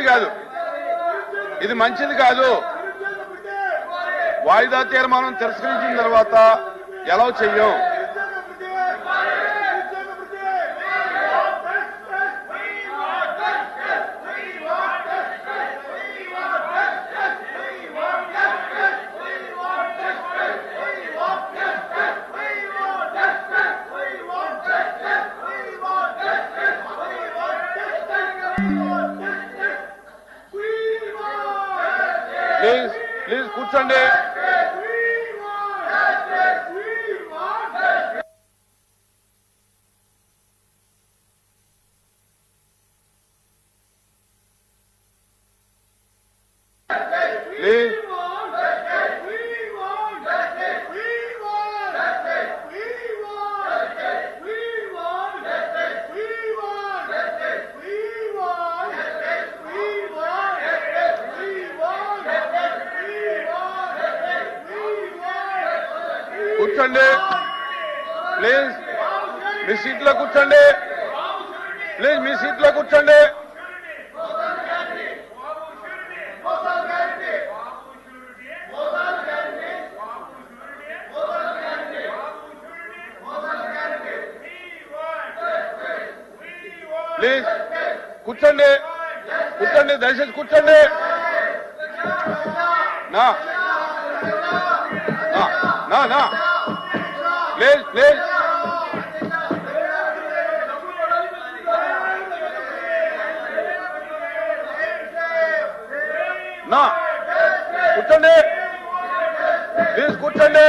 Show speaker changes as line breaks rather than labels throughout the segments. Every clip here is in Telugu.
మంచిది కాదు. ఇది మంచిది కాదు. వాయిదా తీర్మానం తిరస్కరించిన తర్వాత ఎలా చెయ్యం ప్లీజ్ ప్లీజ్ కూర్చోండి. కూర్చోండి. ప్లీజ్ మీ సీట్లో కూర్చోండి. ప్లీజ్ మీ సీట్లో కూర్చోండి. ప్లీజ్ కూర్చోండి. కూర్చోండి దయచేసి కూర్చోండి. నా నా నా నా. ప్లీజ్ ప్లీజ్ నా. కూర్చోండి. ప్లీజ్ కూర్చోండి.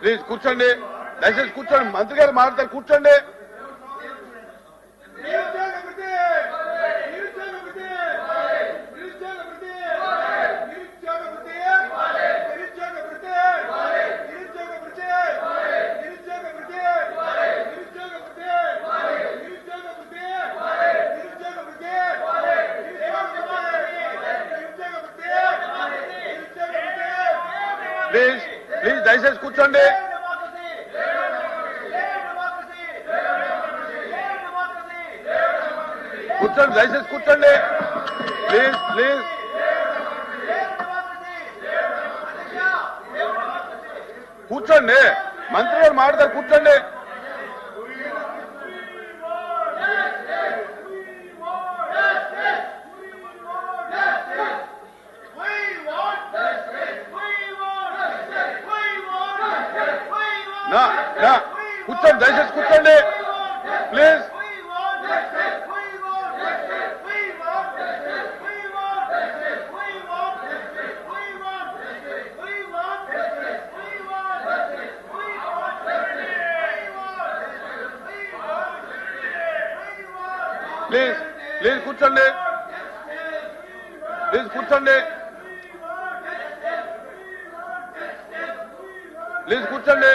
ప్లీజ్ కూర్చోండి. దయచేసి కూర్చోండి. మంత్రి గారు మాట్లాడతారు కూర్చోండి. ప్లీజ్ ప్లీజ్ దయచేసి కూర్చోండి. కూర్చోండి దయచేసి కూర్చోండి. ప్లీజ్ ప్లీజ్ కూర్చోండి. మంత్రి గారు మాట్లాడతారు కూర్చోండి. కూర్చోండి. ప్లీజ్ కూర్చోండి. ప్లీజ్ కూర్చోండి.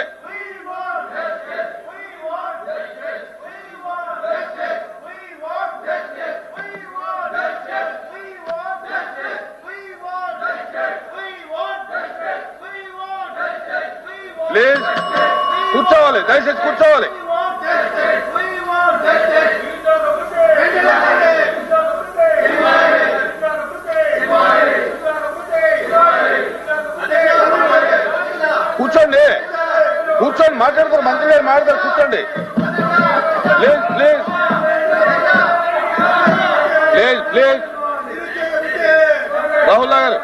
ప్లీజ్ కూర్చోవాలి దయచేసి కూర్చోవాలి. మాట్లాడతారు మంత్రి గారు మాట్లాడతారు కూర్చోండి. Please please. Please please. Rahul గారు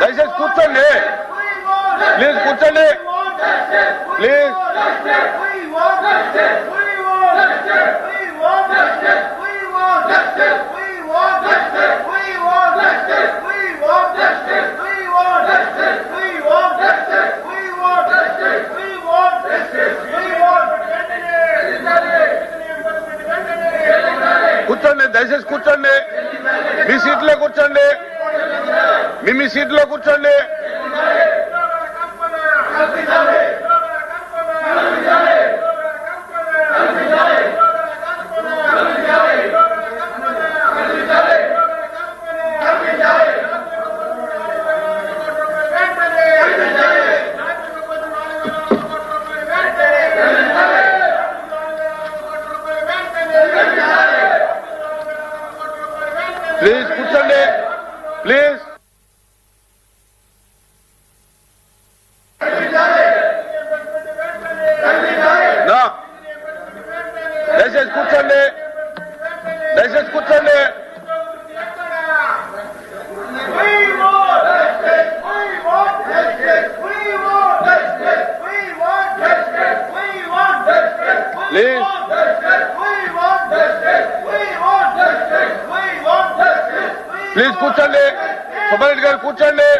దయచేసి కూర్చోండి. ప్లీజ్ కూర్చోండి. ప్లీజ్. కూర్చోండి దయచేసి కూర్చోండి. మీ సీట్లో కూర్చోండి. మీ మీ సీట్లో కూర్చోండి. ప్లీజ్ కూర్చోండి. సుబ్బారెడ్డి గారు కూర్చోండి.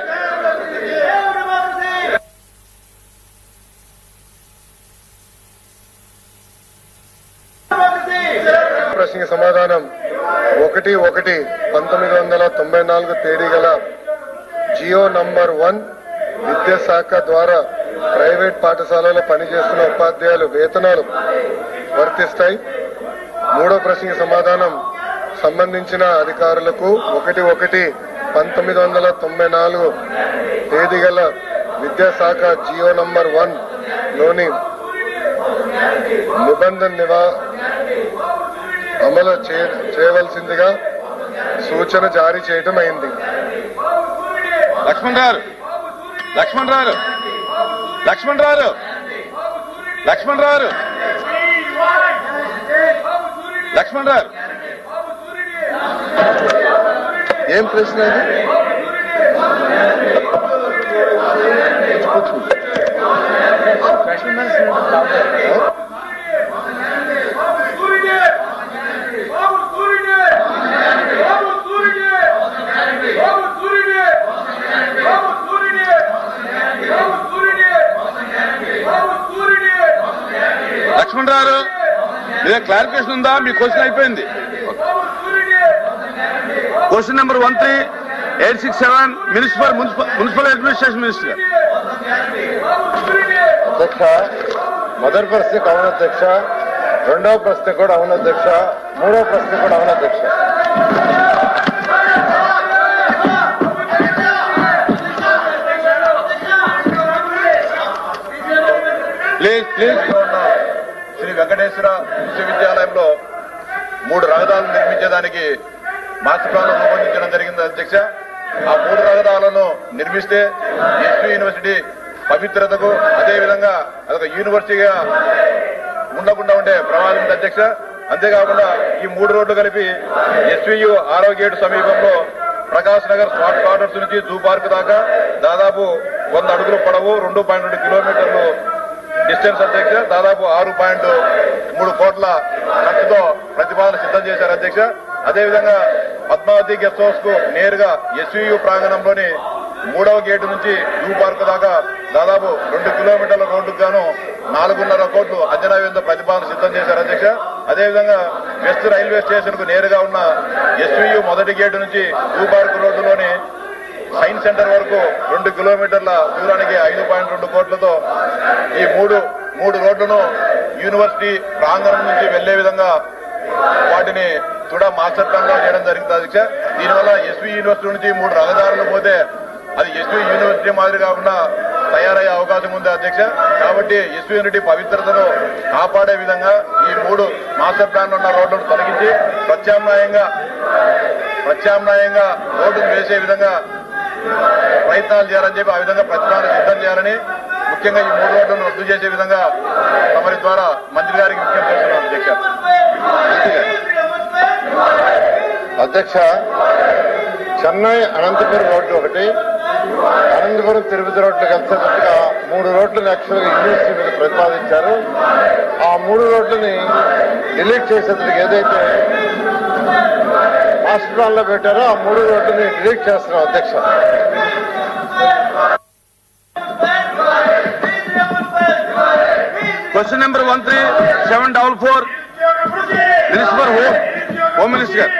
ప్రశ్నకి సమాధానం ఒకటి ఒకటి పంతొమ్మిది వందల తొంభై నాలుగు తేదీ గల జియో నంబర్ వన్ విద్యాశాఖ ద్వారా ప్రైవేట్ పాఠశాలలో పనిచేస్తున్న ఉపాధ్యాయులు వేతనాలు వర్తిస్తాయి. మూడో ప్రశ్నకి సమాధానం సంబంధించిన అధికారులకు ఒకటి ఒకటి పంతొమ్మిది వందల తొంభై నాలుగు తేదీ గల విద్యాశాఖ జియో నంబర్ వన్లోని నిబంధన నివా అమలు చే- చేయవలసిందిగా సూచన జారీ చేయటం అయింది.
లక్ష్మణ్ రారు లక్ష్మణ్ రారు లక్ష్మణ్ రారు లక్ష్మణ్ రారు లక్ష్మణ్ రారు
ఏం ప్రశ్న అది?
లక్ష్మణ్ రారు క్లారిఫికేషన్ ఉందా? మీ క్వశ్చన్ అయిపోయింది. Question number one three eight six seven municipal municipal administration minister
అధ్యక్ష మొదటి ప్రశ్నకు అవును అధ్యక్ష రెండవ ప్రశ్న కూడా అవును అధ్యక్ష మూడవ ప్రశ్న కూడా అవును అధ్యక్ష.
ప్లీజ్ ప్లీజ్
శ్రీ వెంకటేశ్వర విశ్వవిద్యాలయంలో మూడు రహదారులు నిర్మించేదానికి మాస్టర్ ప్లాన్ రూపొందించడం జరిగింది అధ్యక్ష. ఆ మూడు రహదారులను నిర్మిస్తే ఎస్పీ యూనివర్సిటీ పవిత్రతకు అదేవిధంగా అదొక యూనివర్సిటీగా ఉండకుండా ఉండే ప్రమాదం ఉంది అధ్యక్ష. అంతేకాకుండా ఈ మూడు రోడ్లు కలిపి ఎస్వీయు ఆరో గేటు సమీపంలో ప్రకాశ్ నగర్ స్మార్ట్ క్వార్టర్స్ నుంచి జూ పార్క్ దాకా దాదాపు వంద అడుగులు పొడవు రెండు పాయింట్ రెండు కిలోమీటర్లు డిస్టెన్స్ అధ్యక్ష. దాదాపు ఆరు పాయింట్ మూడు కోట్ల ఖర్చుతో ప్రతిపాదన సిద్ధం చేశారు అధ్యక్ష. అదేవిధంగా పద్మావతి గెస్ట్ హౌస్కు నేరుగా ఎస్యూ ప్రాంగణంలోని మూడవ గేటు నుంచి జూ పార్క్ దాకా దాదాపు రెండు కిలోమీటర్ల రోడ్డుకు గాను నాలుగున్నర కోట్లు అంచనా వేద ప్రతిపాదన సిద్ధం చేశారు అధ్యక్ష. అదేవిధంగా వెస్ట్ రైల్వే స్టేషన్కు నేరుగా ఉన్న ఎస్వీయు మొదటి గేటు నుంచి జూ పార్క్ రోడ్డులోని సైన్స్ సెంటర్ వరకు రెండు కిలోమీటర్ల దూరానికి ఐదు పాయింట్ రెండు కోట్లతో ఈ మూడు మూడు రోడ్లను యూనివర్సిటీ ప్రాంగణం నుంచి వెళ్ళే విధంగా వాటిని కూడా మాస్టర్ చేయడం జరిగింది. అధ్యక్ష దీనివల్ల ఎస్వి యూనివర్సిటీ నుంచి మూడు రహదారులు పోతే అది ఎస్వి యూనివర్సిటీ మాదిరి కాకుండా తయారయ్యే అవకాశం ఉంది అధ్యక్ష. కాబట్టి ఎస్వి యూనిటీ పవిత్రతను కాపాడే విధంగా ఈ మూడు మాస్టర్ ప్లాన్ ఉన్న రోడ్లను తొలగించి ప్రత్యామ్నాయంగా ప్రత్యామ్నాయంగా రోడ్డు వేసే విధంగా ప్రయత్నాలు చేయాలని చెప్పి ఆ విధంగా ప్రతిపాదన సిద్ధం చేయాలని ముఖ్యంగా ఈ మూడు రోడ్లను రద్దు చేసే విధంగా తమరి ద్వారా మంత్రి గారికి విజ్ఞప్తి చేస్తున్నాను అధ్యక్ష.
అధ్యక్ష చెన్నై అనంతపురం రోడ్డు ఒకటి అనంతపురం తిరుపతి రోడ్లు కలిసేటట్టుగా మూడు రోడ్లను యాక్చువల్గా యూనివర్సిటీ మీద ప్రతిపాదించారు. ఆ మూడు రోడ్లని డిలీట్ చేసేందుకు ఏదైతే మాస్టర్ పెట్టారో ఆ మూడు రోడ్లని డిలీట్ చేస్తున్నాం అధ్యక్ష.
Question number one three seven double four. Minister home. Home minister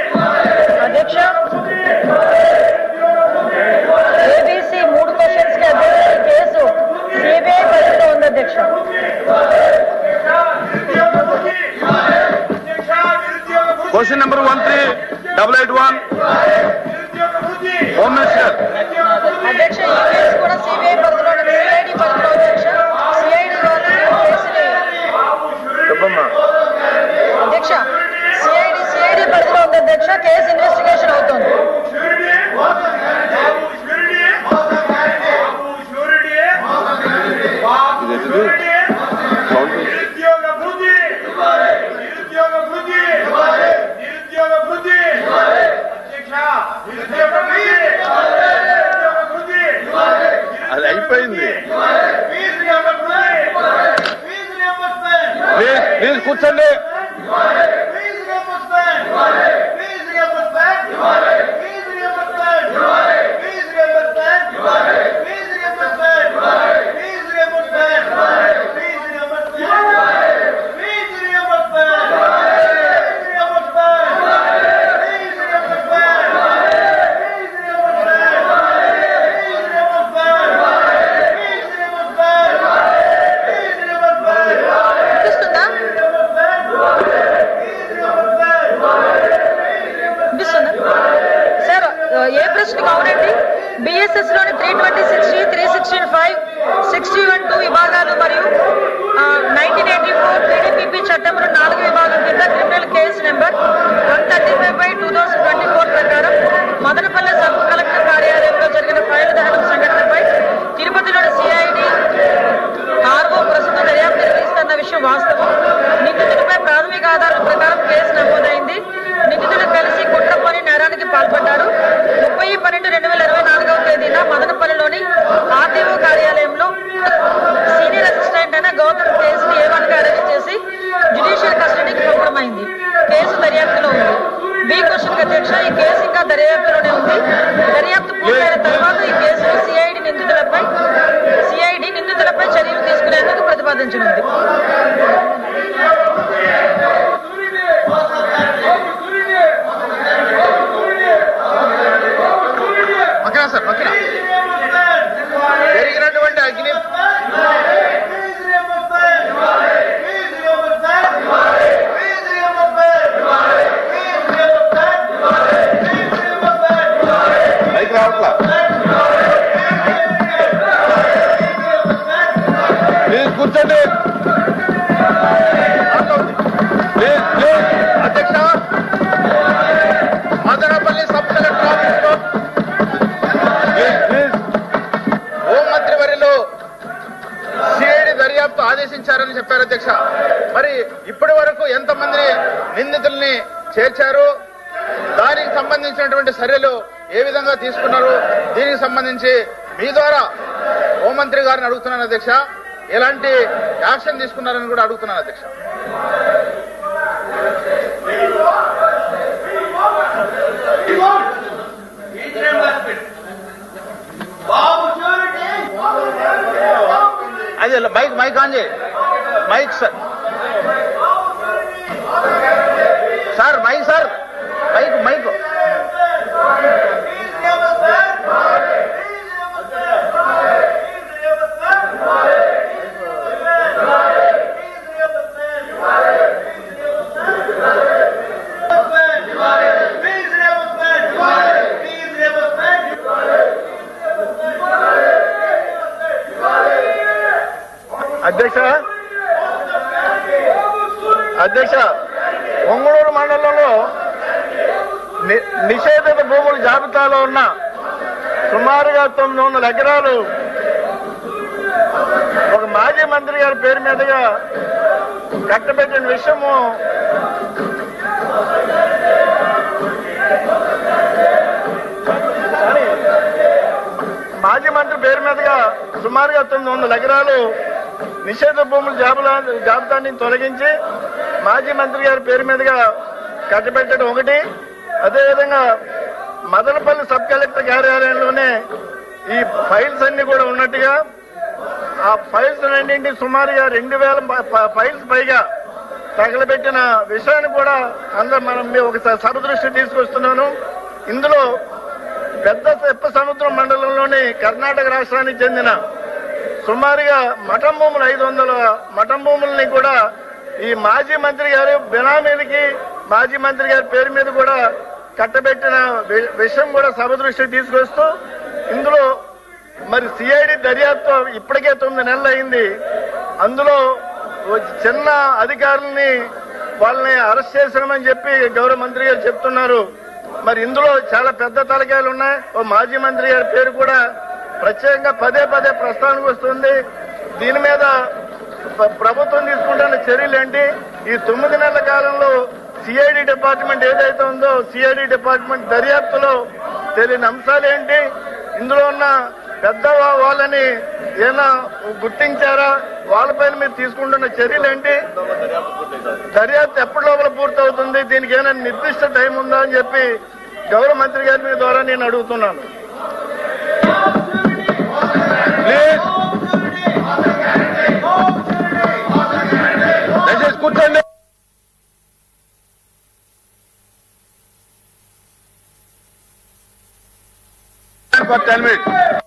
దర్యాప్తులోనే ఉంది దర్యాప్తు పూర్తయిన తర్వాత ఈ కేసులో సిఐడి నిందితులపై సిఐడి నిందితులపై చర్యలు తీసుకునేందుకు ప్రతిపాదించనుంది.
ఇప్పటి వరకు ఎంతమంది నిందితుల్ని చేర్చారు? దానికి సంబంధించినటువంటి చర్యలు ఏ విధంగా తీసుకున్నారు? దీనికి సంబంధించి మీ ద్వారా హోంమంత్రి గారిని అడుగుతున్నాను అధ్యక్ష. ఎలాంటి యాక్షన్ తీసుకున్నారని కూడా అడుగుతున్నాను అధ్యక్ష.
బాబు
అది మైక్ మైక్ ఆన్ చేయి మైక్ సార్ మైక్ మైక్ అధ్యక్ష అధ్యక్ష ఒంగళూరు మండలంలో ని- నిషేధిత భూముల జాబితాలో ఉన్న సుమారుగా తొమ్మిది వందల ఎకరాలు ఒక మాజీ మంత్రి గారి పేరు మీదుగా కట్టబెట్టిన విషయము మాజీ మంత్రి పేరు మీదుగా సుమారుగా తొమ్మిది వందల ఎకరాలు నిషేధ భూముల జాబితా జాబితాన్ని తొలగించి మాజీ మంత్రి గారి పేరు మీదుగా కట్టబెట్టడం ఒకటి. అదేవిధంగా మదనపల్లి సబ్ కలెక్టర్ కార్యాలయంలోనే ఈ ఫైల్స్ అన్ని కూడా ఉన్నట్టుగా ఆ ఫైల్స్ అన్నింటి సుమారుగా రెండు వేల ప- ప- ఫైల్స్ పైగా తగలబెట్టిన విషయాన్ని కూడా అందరూ మనం ఒకసారి సరదృష్టి తీసుకొస్తున్నాను. ఇందులో పెద్ద తెప్ప సముద్రం మండలంలోని కర్ణాటక రాష్ట్రానికి చెందిన సుమారుగా మఠం భూములు ఐదు వందల మఠం భూముల్ని కూడా ఈ మాజీ మంత్రి గారు బినామీలకి మాజీ మంత్రి గారి పేరు మీద కూడా కట్టబెట్టిన వి- విషయం కూడా సభ దృష్టికి తీసుకొస్తూ ఇందులో మరి సిఐడి దర్యాప్తు ఇప్పటికే తొమ్మిది నెలలు అయింది. అందులో ఓ చిన్న అధికారుల్ని వాళ్ళని అరెస్ట్ చేశామని చెప్పి గౌరవ మంత్రి గారు చెప్తున్నారు. మరి ఇందులో చాలా పెద్ద తలకాయలు ఉన్నాయి. ఓ మాజీ మంత్రి గారి పేరు కూడా ప్రత్యేకంగా పదే పదే ప్రస్తావనకు వస్తుంది. దీని మీద ప్రభుత్వం తీసుకుంటున్న చర్యలు ఏంటి ఈ తొమ్మిది నెలల కాలంలో సిఐడి డిపార్ట్మెంట్ ఏదైతే ఉందో సిఐడి డిపార్ట్మెంట్ దర్యాప్తులో తెలియని అంశాలు ఏంటి? ఇందులో ఉన్న పెద్ద వాళ్ళని ఏమైనా గుర్తించారా? వాళ్ళపైన మీరు తీసుకుంటున్న చర్యలు ఏంటి? దర్యాప్తు ఎప్పటి లోపల పూర్తవుతుంది? దీనికి ఏమైనా నిర్దిష్ట టైం ఉందా అని చెప్పి గౌరవ మంత్రి గారి మీ ద్వారా నేను అడుగుతున్నాను.
కూర్చోండి. for 10 minutes.